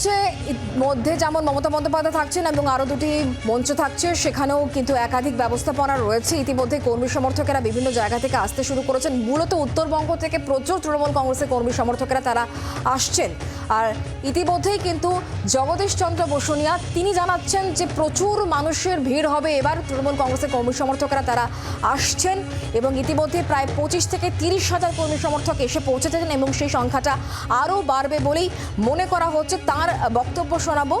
মঞ্চে মধ্যে যেমন মমতা বন্দ্যোপাধ্যায় থাকছেন এবং আরও দুটি মঞ্চ থাকছে, সেখানেও কিন্তু একাধিক ব্যবস্থাপনা রয়েছে। ইতিমধ্যে কর্মী সমর্থকেরা বিভিন্ন জায়গা থেকে আসতে শুরু করেছেন। মূলত উত্তরবঙ্গ থেকে প্রচুর তৃণমূল কংগ্রেসের কর্মী সমর্থকেরা তারা আসছেন। আর ইতিমধ্যেই কিন্তু জগদীশ চন্দ্র বসুনিয়া, তিনি জানাচ্ছেন যে প্রচুর মানুষের ভিড় হবে। এবার তৃণমূল কংগ্রেসের কর্মী সমর্থকেরা তারা আসছেন এবং ইতিমধ্যে প্রায় পঁচিশ থেকে তিরিশ হাজার কর্মী সমর্থক এসে পৌঁছেছেন এবং সেই সংখ্যাটা আরও বাড়বে বলেই মনে করা হচ্ছে। তার বক্তব্য শোনাবো।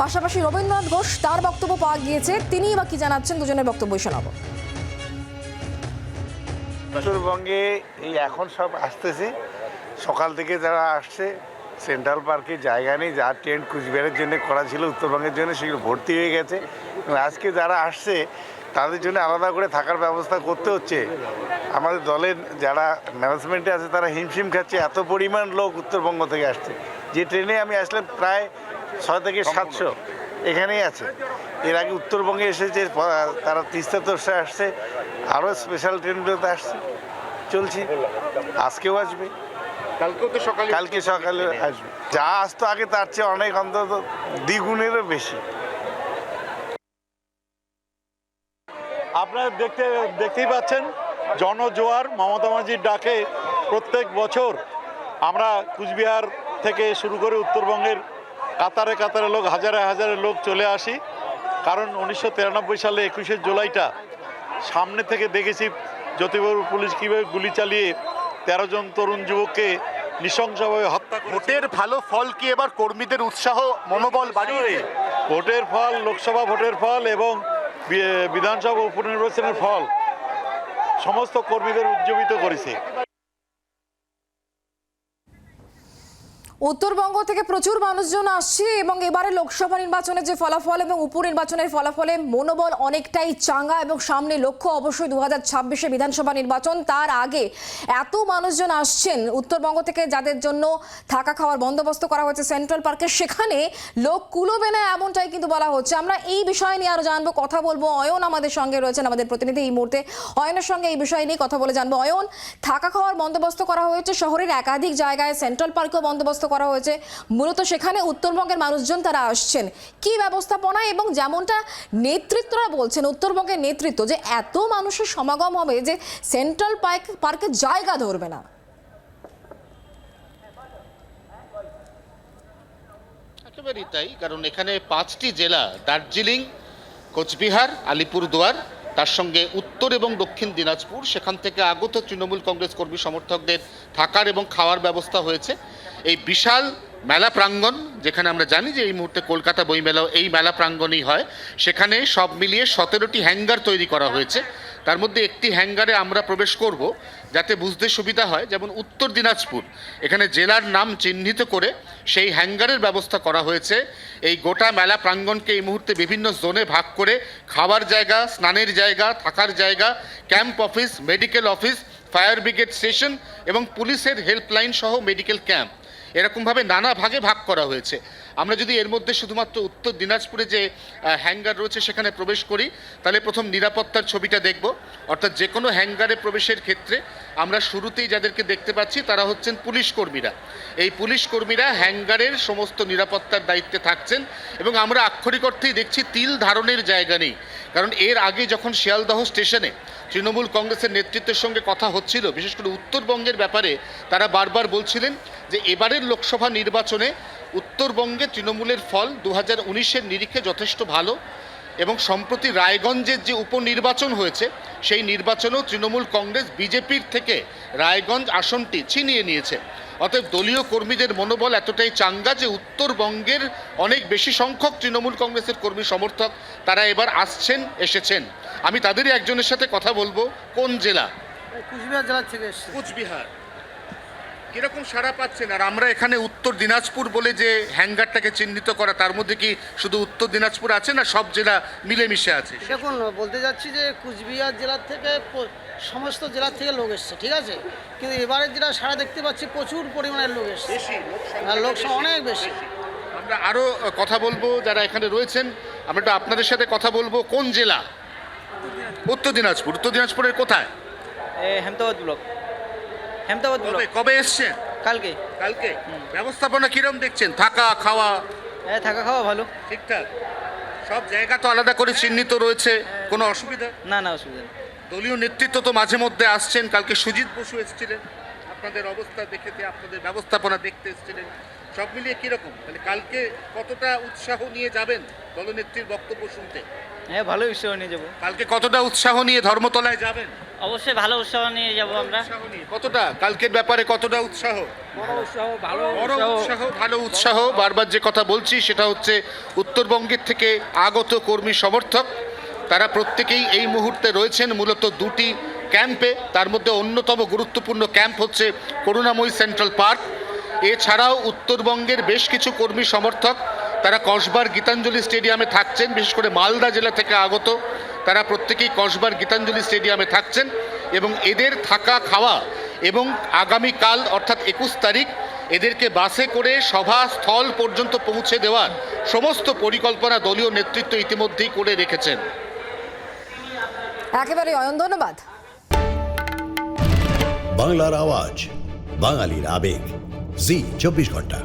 পাশাপাশি রবীন্দ্রনাথ ঘোষ তার বক্তব্য পাওয়া গিয়েছে তিনি বা কি জানাচ্ছেন, দুজনের বক্তব্যই শোনাবো। উত্তরবঙ্গে এই এখন সব আসতেছে। সকাল থেকে যারা আসছে সেন্ট্রাল পার্কে জায়গা নেই, যা টেন্ট কুচবিহারের জন্য করা ছিল, উত্তরবঙ্গের জন্য সেগুলো ভর্তি হয়ে গেছে। আজকে যারা আসছে, তাদের জন্য আলাদা করে থাকার ব্যবস্থা করতে হচ্ছে। আমাদের দলের যারা ম্যানেজমেন্টে আছে, তারা হিমশিম খাচ্ছে। এত পরিমাণ লোক উত্তরবঙ্গ থেকে আসছে। যে ট্রেনে আমি আসলাম প্রায় ছয় থেকে সাতশো। এখানেই আছে। এর আগে উত্তরবঙ্গে এসেছে তারা তিস্তা তোষে আসছে আরও স্পেশাল ট্রেনগুলোতে আসছে। চলছি। আজকেও আসবে। কালকেও তো সকালে কালকে সকালে আসবে। যা আসতো আগে তার চেয়ে অনেক অন্তত দ্বিগুণেরও বেশি। আপনারা দেখতে দেখতেই পাচ্ছেন জনজোয়ার মমতা মাঝির ডাকে প্রত্যেক বছর আমরা কুচবিহার থেকে শুরু করে উত্তরবঙ্গের কাতারে কাতারে লোক হাজারে হাজারে লোক চলে আসি। কারণ উনিশশো তিরানব্বই সালে একুশে জুলাইটা সামনে থেকে দেখেছি জ্যোতিবাবু পুলিশ কীভাবে গুলি চালিয়ে তেরো জন তরুণ যুবককে নৃশংসভাবে হত্যা ভোটের ভালো ফল কি এবার কর্মীদের উৎসাহ মনোবল বাড়িয়ে ভোটের ফল লোকসভা ভোটের ফল এবং বিধানসভা উপনির্বাচনের ফল সমস্ত কর্মীদের উজ্জীবিত করেছে। উত্তরবঙ্গ থেকে প্রচুর মানুষজন আসছে এবং এবারে লোকসভা নির্বাচনের যে ফলাফল এবং উপনির্বাচনের ফলাফলে মনোবল অনেকটাই চাঙ্গা এবং সামনে লক্ষ্য অবশ্যই দু হাজার ছাব্বিশে বিধানসভা নির্বাচন। তার আগে এত মানুষজন আসছেন উত্তরবঙ্গ থেকে যাদের জন্য থাকা খাওয়ার বন্দোবস্ত করা হয়েছে সেন্ট্রাল পার্কে সেখানে লোক কুলোবে না এমনটাই কিন্তু বলা হচ্ছে। আমরা এই বিষয় নিয়ে আরও জানব, কথা বলব। অয়ন আমাদের সঙ্গে রয়েছেন আমাদের প্রতিনিধি এই মুহূর্তে। অয়নের সঙ্গে এই বিষয় নিয়ে কথা বলে জানব। অয়ন, থাকা খাওয়ার বন্দোবস্ত করা হয়েছে শহরের একাধিক জায়গায়, সেন্ট্রাল পার্কেও বন্দোবস্ত করা হয়েছে। মূলত সেখানে উত্তরবঙ্গের মানুষজন তারা আসছেন। কি ব্যবস্থাপনা এবং যেমনটা নেতৃত্বরা বলছেন, উত্তরবঙ্গের নেতৃত্ব যে এত মানুষের সমাগম হবে যে সেন্ট্রাল পার্ক, পার্কে জায়গা ধরবে না। একেবারেই তাই, কারণ এখানে পাঁচটি জেলা, দার্জিলিং, কোচবিহার, আলিপুরদুয়ার, তার সঙ্গে উত্তর এবং দক্ষিণ দিনাজপুর, সেখান থেকে আগত তৃণমূল কংগ্রেস কর্মী সমর্থকদের থাকার এবং খাওয়ার ব্যবস্থা হয়েছে। এই বিশাল মেলা প্রাঙ্গণ, যেখানে আমরা জানি যে এই মুহূর্তে কলকাতা বইমেলাও এই মেলা প্রাঙ্গণেই হয়, সেখানে সব মিলিয়ে সতেরোটি হ্যাঙ্গার তৈরি করা হয়েছে। তার মধ্যে একটি হ্যাঙ্গারে আমরা প্রবেশ করব, যাতে বুঝতে সুবিধা হয়, যেমন উত্তর দিনাজপুর। এখানে জেলার নাম চিহ্নিত করে সেই হ্যাঙ্গারের ব্যবস্থা করা হয়েছে। এই গোটা মেলা প্রাঙ্গণকে এই মুহূর্তে বিভিন্ন জোনে ভাগ করে খাবার জায়গা, স্নানের জায়গা, থাকার জায়গা, camp office, medical office, fire brigade station এবং পুলিশের হেল্পলাইন সহ মেডিকেল ক্যাম্প। এরকমভাবে নানা ভাগে ভাগ করা হয়েছে। আমরা যদি এর মধ্যে শুধুমাত্র উত্তর দিনাজপুরে যে হ্যাঙ্গার রয়েছে সেখানে প্রবেশ করি, তাহলে প্রথম নিরাপত্তার ছবিটা দেখব। অর্থাৎ যে কোনো হ্যাঙ্গারে প্রবেশের ক্ষেত্রে আমরা শুরুতেই যাদেরকে দেখতে পাচ্ছি, তারা হচ্ছেন পুলিশ কর্মীরা। এই পুলিশ কর্মীরা হ্যাঙ্গারের সমস্ত নিরাপত্তার দায়িত্বে থাকছেন এবং আমরা আক্ষরিক অর্থেই দেখছি তিল ধারণের জায়গা নেই। কারণ এর আগে যখন শিয়ালদহ স্টেশনে তৃণমূল কংগ্রেসের নেতৃত্বের সঙ্গে কথা হচ্ছিল। বিশেষ করে উত্তরবঙ্গের ব্যাপারে তারা বারবার বলছিলেন যে এবারের লোকসভা নির্বাচনে উত্তরবঙ্গে তৃণমূলের ফল দু হাজার নিরিখে যথেষ্ট ভালো এবং সম্প্রতি রায়গঞ্জের যে উপনির্বাচন হয়েছে, সেই নির্বাচনেও তৃণমূল কংগ্রেস বিজেপির থেকে রায়গঞ্জ আসনটি ছিনিয়ে নিয়েছে। অতএব দলীয় কর্মীদের মনোবল এতটাই চাঙ্গা যে উত্তরবঙ্গের অনেক বেশি সংখ্যক তৃণমূল কংগ্রেসের কর্মী সমর্থক তারা এবার আসছেন এসেছেন। আমি তাদেরই একজনের সাথে কথা বলব। কোন জেলা? কুচবিহার জেলা থেকে এসছে। কোচবিহার। কীরকম সাড়া পাচ্ছেন? আর আমরা এখানে উত্তর দিনাজপুর বলে যে হ্যাঙ্গারটাকে চিহ্নিত করা তার মধ্যে কি শুধু উত্তর দিনাজপুর আছে না সব জেলা মিলেমিশে আছে? দেখুন বলতে যাচ্ছি যে কুচবিহার জেলার থেকে সমস্ত জেলার থেকে লোক এসছে ঠিক আছে? কিন্তু এবারে যেটা সারা দেখতে পাচ্ছি প্রচুর পরিমাণের লোক এসছে। লোক অনেক বেশি। আমরা আরও কথা বলব যারা এখানে রয়েছেন। আমরা একটু আপনাদের সাথে কথা বলব কোন জেলা? উত্তর দিনাজপুর। উত্তর দিনাজপুরের কোথায়? হেমতাবাদ ব্লক। হেমতাবাদ কবে কবে এসছেন? কালকে। কালকে? ব্যবস্থাপনা কিরম দেখছেন? থাকা খাওয়া? হ্যাঁ থাকা খাওয়া ভালো। ঠিকঠাক? সব জায়গা তো আলাদা করে চিহ্নিত রয়েছে। কোনো অসুবিধা? না না অসুবিধা নেই। দলীয় নেতৃত্ব তো মাঝে মধ্যে আসছেন। কালকে সুজিত বসু এসেছিলেন। আপনাদের অবস্থা দেখেতে আপনাদের ব্যবস্থাপনা দেখতে এসেছিলেন। সব মিলিয়ে কীরকম? মানে কালকে কতটা উৎসাহ নিয়ে যাবেন দলনেত্রীর বক্তব্য শুনতে? হ্যাঁ ভালো উৎসাহ নিয়ে যাব। কালকে কতটা উৎসাহ নিয়ে ধর্মতলায় যাবেন? অবশ্যই ভালো উৎসাহ নিয়ে যাব আমরা। কতটা? কালকের ব্যাপারে কতটা উৎসাহ? উৎসাহ ভালো বড় উৎসাহ ভালো উৎসাহ। বারবার যে কথা বলছি সেটা হচ্ছে উত্তরবঙ্গের থেকে আগত কর্মী সমর্থক। তারা প্রত্যেকেই এই মুহূর্তে রয়েছেন মূলত দুটি ক্যাম্পে। তার মধ্যে অন্যতম গুরুত্বপূর্ণ ক্যাম্প হচ্ছে করুণাময়ী সেন্ট্রাল পার্ক। এছাড়াও উত্তরবঙ্গের বেশ কিছু কর্মী সমর্থক তারা কসবার গীতাঞ্জলি স্টেডিয়ামে থাকছেন বিশেষ করে মালদা জেলা থেকে আগত তারা প্রত্যেকেই কসবার গীতাঞ্জলি স্টেডিয়ামে থাকছেন এবং এদের থাকা খাওয়া এবং আগামীকাল অর্থাৎ একুশ তারিখ এদেরকে বাসে করে সভা স্থল পর্যন্ত পৌঁছে দেওয়ার সমস্ত পরিকল্পনা দলীয় নেতৃত্ব ইতিমধ্যেই করে রেখেছেন। একেবারে অয়ন ধন্যবাদ। বাংলার আওয়াজ বাঙালির আবেগ। জি চব্বিশ ঘণ্টা।